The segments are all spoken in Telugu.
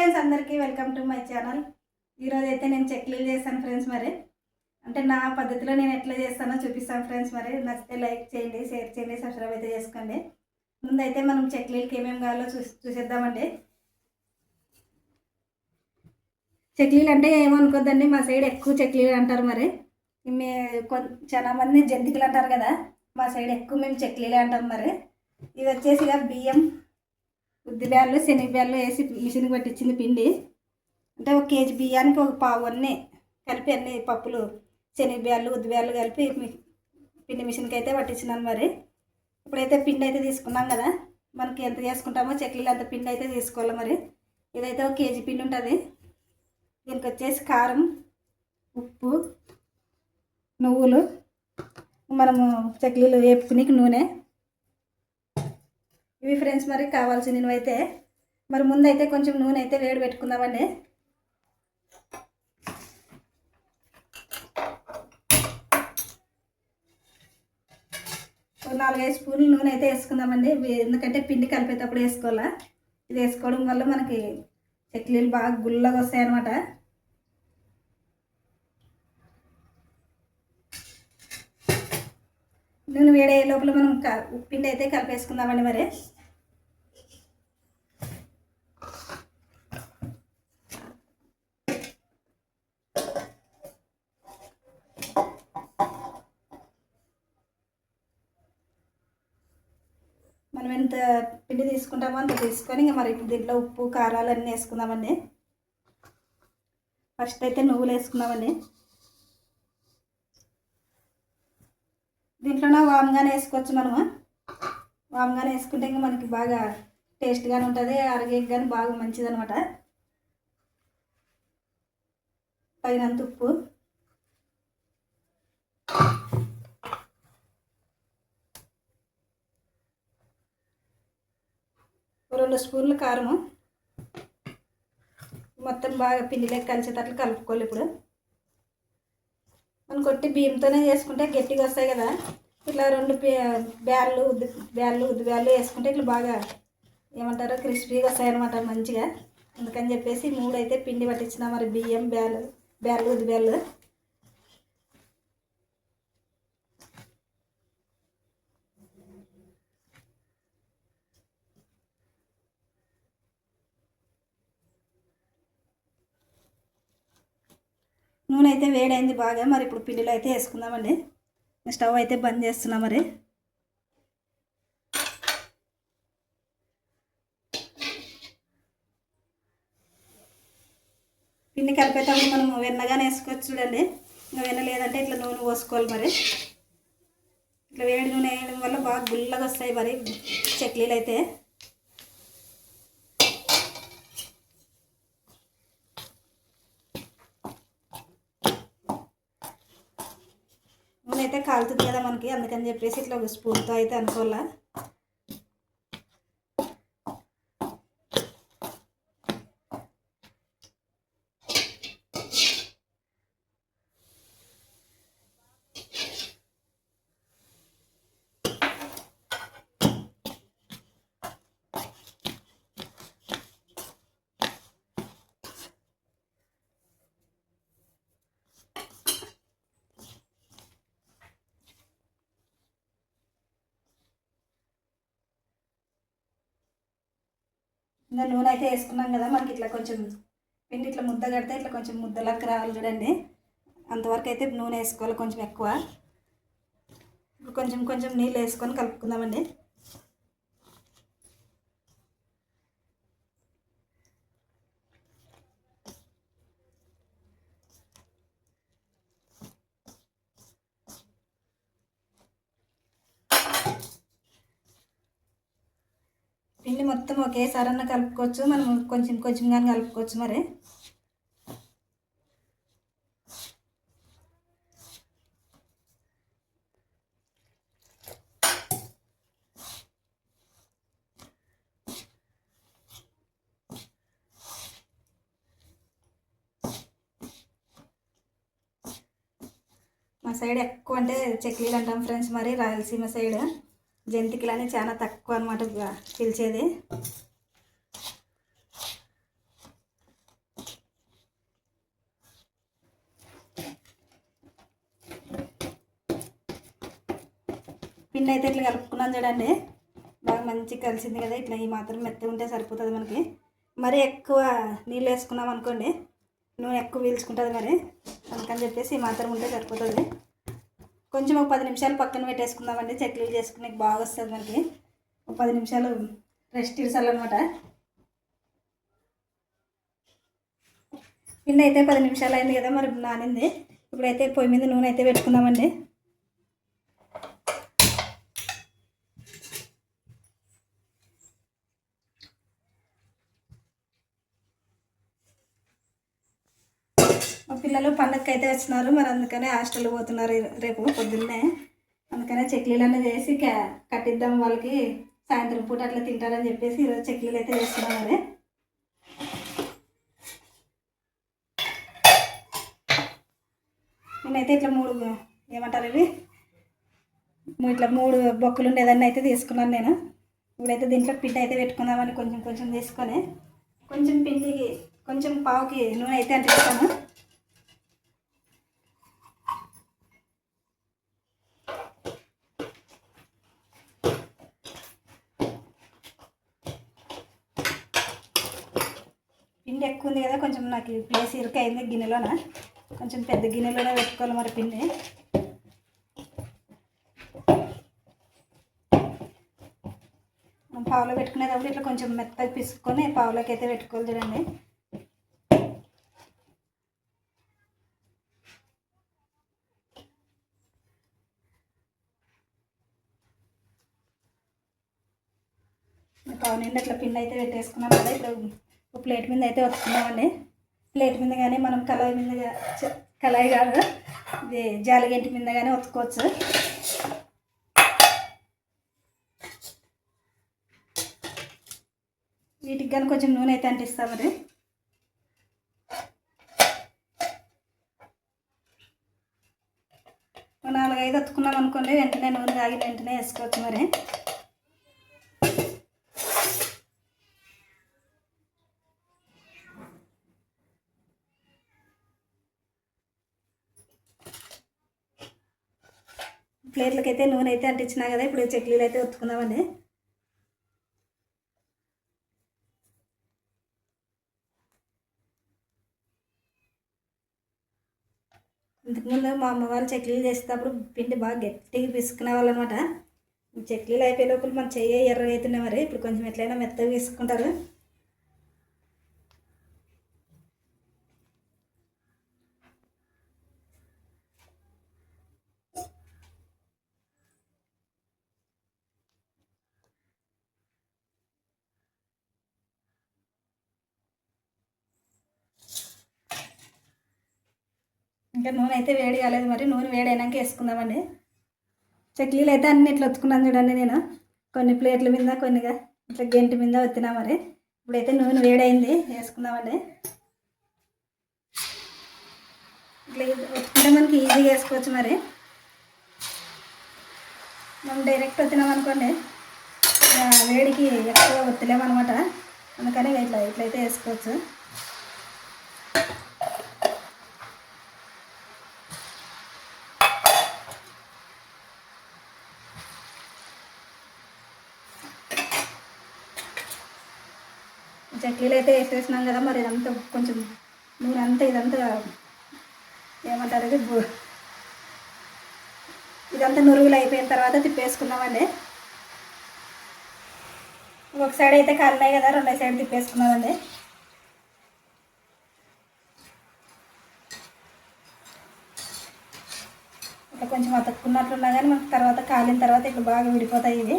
ఫ్రెండ్స్ అందరికీ వెల్కమ్ టు మై ఛానల్ ఈరోజు అయితే నేను చెక్లీలు చేస్తాను ఫ్రెండ్స్ మరి. అంటే నా పద్ధతిలో నేను ఎట్లా చేస్తానో చూపిస్తాను ఫ్రెండ్స్ మరి. నచ్చితే లైక్ చేయండి షేర్ చేయండి సబ్స్క్రైబ్ అయితే చేసుకోండి. ముందైతే మనం చెక్లీలకి ఏమేమి కావాలో చూసి చూసేద్దామండి. చెక్లీలు అంటే ఏమనుకోద్దండి మా సైడ్ ఎక్కువ చెక్లీలు అంటారు మరి. మే చాలా మంది జంతికలు అంటారు కదా మా సైడ్ ఎక్కువ మేము చెక్లీలే అంటాం మరి. ఇది వచ్చేసి బియ్యం. ఉద్ది బ్యాళ్ళు శనగ శనగబ్యాళ్ళు వేసి మిషన్కి పట్టించింది పిండి. అంటే ఒక కేజీ బియ్యానికి ఒక పావు అన్నీ కలిపి అన్ని పప్పులు శనగబ్యాళ్ళు ఉద్దిబ్యాళ్ళు కలిపి పిండి మిషన్కి అయితే పట్టించినాను మరి. ఇప్పుడైతే పిండి అయితే తీసుకున్నాం కదా మనకి ఎంత చేసుకుంటామో చెక్కలు అంత పిండి అయితే తీసుకోవాలి మరి. ఇదైతే ఒక కేజీ పిండి ఉంటుంది. దీనికి వచ్చేసి కారం ఉప్పు నువ్వులు. మనము చెక్లీలు వేపుకునే నూనె. ఇవి ఫ్రెండ్స్ మరి కావాల్సినవి అయితే మరి ముందైతే కొంచెం నూనె అయితే వేడి పెట్టుకుందామండి. ఒక నాలుగైదు స్పూన్లు నూనె అయితే వేసుకుందామండి. ఎందుకంటే పిండి కలిపేటప్పుడు వేసుకోవాలా. ఇది వేసుకోవడం వల్ల మనకి చెక్లీలు బాగా గుల్లగా వస్తాయి అన్నమాట నూనె వేడే లోపల మనం క- పిండి అయితే కలిపేసుకుందామండి మరి. మనం ఎంత పిండి తీసుకుంటామో అంత తీసుకొని ఇంకా మరి దీంట్లో ఉప్పు కారాలు అన్నీ వేసుకుందామండి ఫస్ట్ అయితే నువ్వులు వేసుకుందామండి దీంట్లోనే వామ్గానే వేసుకోవచ్చు మనము. వామ్గానే వేసుకుంటే ఇంకా మనకి బాగా టేస్ట్గానే ఉంటుంది అరగేకి కానీ బాగా మంచిదనమాట పైనంత తగినంత ఉప్పు. రెండు స్పూన్లు కారము. మొత్తం బాగా పిండిలోకి కలిసేటట్లు కలుపుకోవాలి ఇప్పుడు. మనం కొట్టి బియ్యంతోనే చేసుకుంటే గట్టిగా వస్తాయి కదా. ఇట్లా రెండు బ్యాళ్ళు ఉద్దు బ్యాళ్ళు ఉద్దు బ్యాళ్ళు వేసుకుంటే ఇట్లా బాగా ఏమంటారు క్రిస్పీగా వస్తాయి అనమాట మంచిగా. అందుకని చెప్పేసి మూడు అయితే పిండి పట్టించిన మరి బియ్యం బ్యాళ్ళు బ్యాళ్ళు ఉద్ది బ్యాళ్ళు. నూనె అయితే వేడైంది బాగా. మరి ఇప్పుడు పిండిలో అయితే వేసుకుందామండి. స్టవ్ అయితే బంద్ చేస్తున్నాం మరి. పిండి కలిపేటప్పుడు మనం వెన్నగానే వేసుకోవచ్చు చూడండి. ఇంకా వెన్న లేదంటే ఇట్లా నూనె పోసుకోవాలి మరి. ఇట్లా వేడి నూనె వేయడం వల్ల బాగా గుల్లగా వస్తాయి మరి చక్లీలు అయితే. నూనె కదా మనకి అందుకని చెప్పేసి ఇట్లా ఒక స్పూన్తో అయితే అనుకోవాలా? ఇంకా నూనె అయితే వేసుకున్నాం కదా మనకి ఇట్లా కొంచెం పిండి ఇట్లా ముద్ద కడితే ఇట్లా కొంచెం ముద్దలకు రావాలి చూడండి. అంతవరకు అయితే నూనె వేసుకోవాలి కొంచెం ఎక్కువ. ఇప్పుడు కొంచెం కొంచెం నీళ్ళు వేసుకొని కలుపుకుందామండి పిండి మొత్తం ఒకేసారి అన్న కలుపుకోవచ్చు. మనం కొంచెం కొంచెం కానీ కలుపుకోవచ్చు మరి. మా సైడ్ ఎక్కువ అంటే చెక్లీలు అంటాం ఫ్రెండ్స్ మరి రాయలసీమ సైడ్. జంతికలు జంతికలని చాలా తక్కువ అనమాట పిలిచేది. పిండి అయితే ఇట్లా కలుపుకున్నాను చూడండి. బాగా మంచిగా కలిసింది కదా ఇట్లా ఈ మాత్రం మెత్త ఉంటే సరిపోతుంది మనకి. మరి ఎక్కువ నీళ్ళు వేసుకున్నాం అనుకోండి నూనె ఎక్కువ పీల్చుకుంటుంది మరి. అందుకని చెప్పేసి ఈ మాత్రం ఉంటే సరిపోతుంది. కొంచెం ఒక పది నిమిషాలు పక్కన పెట్టేసుకుందామండి. చట్నీలు చేసుకునే బాగా వస్తుంది మనకి. ఒక పది నిమిషాలు రెస్ట్ ఇరసాలన్నమాట పిండి అయితే పది నిమిషాలు అయింది కదా మరి నానింది. ఇప్పుడైతే పొయ్యి మీద నూనె అయితే పెట్టుకుందామండి. పిల్లలు పండగకి అయితే వచ్చినారు మరి అందుకనే హాస్టల్ పోతున్నారు రేపు పొద్దున్నే. అందుకనే చెక్లీలన్నీ చేసి క- కట్టిద్దాం వాళ్ళకి సాయంత్రం పూట అట్లా తింటారని చెప్పేసి ఈరోజు చెక్లీలు అయితే చేస్తున్నాం మరి. నేనైతే ఇట్లా మూడు ఏమంటారు ఇవి? ఇట్లా మూడు బొక్కలు ఉండేదాన్ని అయితే తీసుకున్నాను నేను. ఇప్పుడైతే దీంట్లో పిండి అయితే పెట్టుకుందామని కొంచెం కొంచెం తీసుకొని కొంచెం పిండికి కొంచెం పావుకి నూనె అయితే అంటిస్తాను పిండి ఎక్కువ ఉంది కదా కొంచెం నాకు ప్లేస్ ప్లేస్ ఇరుకైంది గిన్నెలోన. కొంచెం పెద్ద గిన్నెలోనే పెట్టుకోవాలి మరి పిండి. పావులో పెట్టుకునేటప్పుడు ఇట్లా కొంచెం మెత్తగా పిసుకొని పావులోకి అయితే పెట్టుకోవాలి చూడండి. పావు నిండా ఇట్లా పిండి అయితే పెట్టేసుకున్నాం కదా ఇప్పుడు ఒక ప్లేట్ మీద అయితే వస్తున్నామండి. ప్లేట్ మీద కానీ మనం కళాయి మీద కళాయి కాదు. ఇది జాలిగంటి మీద కానీ ఒత్తుకోవచ్చు. వీటికి కానీ కొంచెం నూనె అయితే అంటిస్తాం మరి నాలుగైదు ఒత్తుకున్నాం అనుకోండి వెంటనే నూనె తాగి వెంటనే వేసుకోవచ్చు మరి. ప్లేట్లకైతే నూనె అయితే అంటించినా కదా ఇప్పుడు చెక్లీలు అయితే ఒత్తుకుందామండి ఇంతకుముందు మా అమ్మ వాళ్ళు చెక్లీలు చేసేటప్పుడు పిండి బాగా గట్టిగా పిసుకునే వాళ్ళు అనమాట చెక్లీలు అయిపోయే లోపల మన చెయ్యి ఎర్ర అవుతున్నాయి మరి ఇప్పుడు కొంచెం ఎట్లయినా మెత్తగా తీసుకుంటారు ఇంకా నూనె అయితే వేడి కాలేదు మరి నూనె వేడైనాక వేసుకుందామండి చక్లీలు అయితే అన్ని ఇట్లా ఒత్తుకున్నాను చూడండి నేను. కొన్ని ప్లేట్ల మీద కొన్నిగా ఇట్లా గెంటి మీద ఒత్తినా మరి. ఇప్పుడైతే నూనె వేడైంది వేసుకుందామండి ఇట్లా ఒత్తుకుంటే మనకి ఈజీగా వేసుకోవచ్చు మరి. మనం డైరెక్ట్ ఒత్తినాం అనుకోండి వేడికి ఎక్కువ ఒత్తిలేమన్నమాట అందుకని ఇట్లా ఇట్లయితే వేసుకోవచ్చు. చట్నీలు అయితే వేసేసినాం కదా మరి ఇదంతా కొంచెం నూనె అంతా ఇదంతా ఏమంటారు ఇది ఇదంతా నురుగులు అయిపోయిన తర్వాత తిప్పేసుకున్నామండి. ఒక సైడ్ అయితే కాలినాయి కదా రెండో సైడ్ తిప్పేసుకున్నామండి. ఇట్లా కొంచెం అతుక్కున్నట్లున్నా కానీ మనకు తర్వాత కాలిన తర్వాత ఇట్లా బాగా విడిపోతాయి ఇవి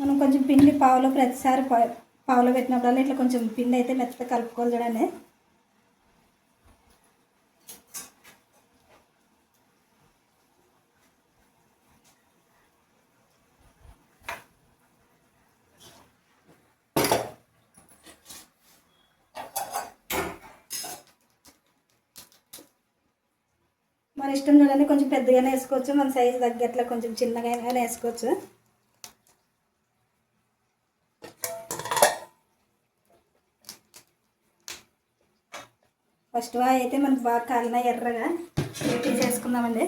మనం కొంచెం పిండి పావులో ప్రతిసారి పావులో పెట్టినప్పుడల్లా ఇట్లా కొంచెం పిండి అయితే మెత్తగా కలుపుకోవాలి చూడండి మన ఇష్టం చూడండి కొంచెం పెద్దగానే వేసుకోవచ్చు మన సైజు తగ్గట్లా కొంచెం చిన్నగా వేసుకోవచ్చు. ఫస్ట్ వాయి అయితే మనకు బాగా కాలిన ఎర్రగా ఇవి చేసుకుందామండి.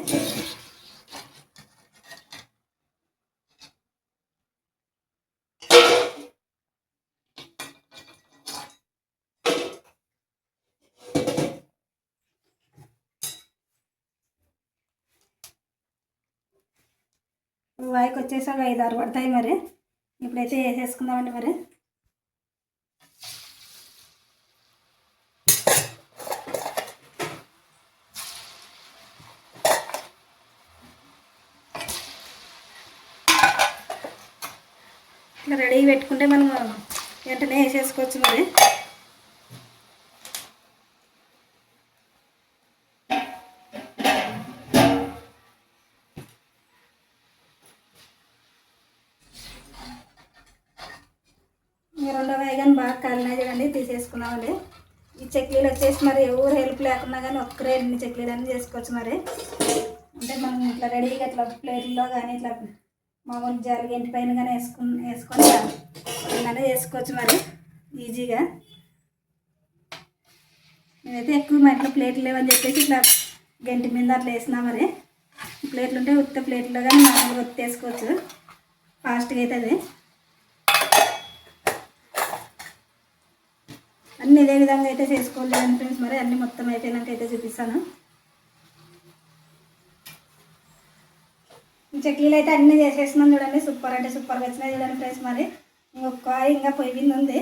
వాయికి వచ్చేసి ఒక ఐదు ఆరు పడతాయి మరి. ఇప్పుడైతే వేసేసుకుందామండి మరి. రెడీ పెట్టుకుంటే మనం వెంటనే వేసేసుకోవచ్చు మరి. ఈ రెండో వేగం బాగా కాలినాయి చూడండి తీసేసుకున్నామండి. ఈ చెక్లీలు వచ్చేసి మరి ఎవరు హెల్ప్ లేకున్నా కానీ ఒక్కరే ఎన్ని చెక్లీలు అన్నీ చేసుకోవచ్చు మరి. అంటే మనం ఇట్లా రెడీగా ఇట్లా ప్లేట్లో కానీ ఇట్లా మామూలు జాలి ఇంటి పైన కానీ వేసుకుని వేసుకొని ఇలానే వేసుకోవచ్చు మరి. ఈజీగా. నేనైతే ఎక్కువ మా ఇంట్లో ప్లేట్లు లేవని చెప్పేసి ఇట్లా గంటి మీద అట్లా వేసినా మరి. ప్లేట్లు ఉంటే ఉత్త ప్లేట్లో కానీ మామూలుగా ఒత్తి వేసుకోవచ్చు ఫాస్ట్గా అవుతుంది అన్ని ఇదే విధంగా అయితే చేసుకోలేదు ఫ్రెండ్స్. మరి అన్నీ మొత్తం అయిపోయినాక అయితే చూపిస్తాను. చక్లీలు అయితే అన్నీ చేసేస్తున్నాం చూడండి. సూపర్ అంటే సూపర్గా వచ్చినాయి చూడండి ఫ్రెండ్స్ మరి. ఇంకొక ఇంకా పొయ్యి ఉంది.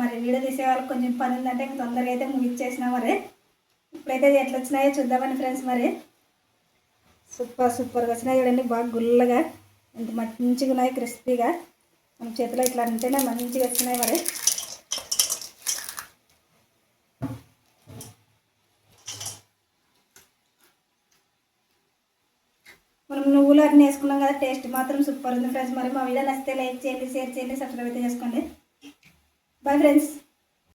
మరి వీడియో తీసే వాళ్ళకి కొంచెం పని ఉందంటే ఇంక తొందరగా అయితే ముగిచ్చేసినా మరి. ఇప్పుడైతే ఎట్లా వచ్చినాయో చూద్దామని ఫ్రెండ్స్ మరి. సూపర్ సూపర్గా వచ్చినాయి చూడండి. బాగా గుల్లగా ఎంత మంచిగా ఉన్నాయి క్రిస్పీగా. మన చేతిలో ఇట్లా అంటేనే మంచిగా వచ్చినాయి మరి. గారిని వేసుకున్నాం కదా టేస్ట్ మాత్రం సూపర్ ఉంది ఫ్రెండ్స్ మరి మా వీడియో నచ్చితే లైక్ చేయండి షేర్ చేయండి సబ్స్క్రైబ్ అయితే చేసుకోండి. Bye friends